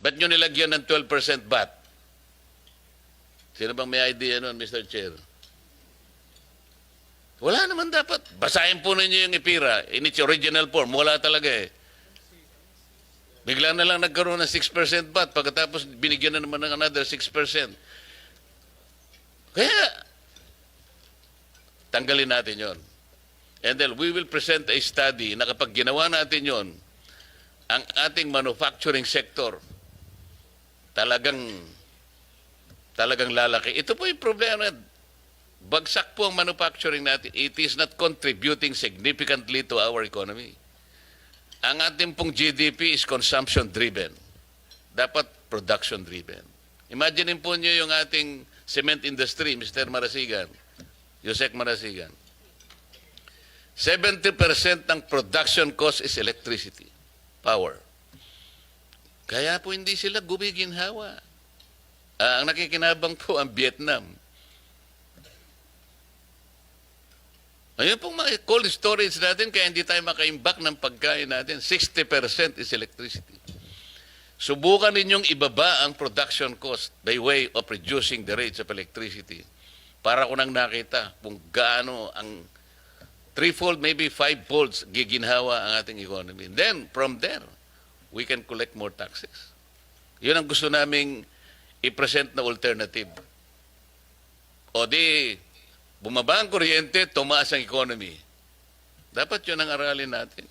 Ba't nyo nilagyan ng 12% VAT? Sino bang may idea nun, Mr. Chair? Wala naman dapat. Basahin po ninyo yung IPIRA in its original form. Wala talaga eh. Bigla na lang nagkaroon ng 6% VAT pagkatapos binigyan na naman ng another 6%. Kaya, tanggalin natin yon. And then we will present a study na kapag ginawa natin yon, ang ating manufacturing sector talagang talagang lalaki. Ito po yung problema. Bagsak po ang manufacturing natin. It is not contributing significantly to our economy. Ang ating pong GDP is consumption-driven. Dapat production-driven. Imagine po nyo yung ating cement industry, Mr. Marasigan, Yusek Marasigan. 70% ng production cost is electricity, power. Kaya po hindi sila gumiginhawa. Ah, ang nakikinabang po ang Vietnam. Ayun pong mga cold storage natin, kaya hindi tayo makaimbak ng pagkain natin. 60% is electricity. Subukan ninyong ibaba ang production cost by way of reducing the rates of electricity. Para ko nang nakita kung gaano ang threefold, maybe fivefold giginhawa ang ating economy. Then, from there, we can collect more taxes. Yun ang gusto naming i-present na alternative. O di, bumaba ang kuryente, tumaas ang economy. Dapat yun ang aralin natin.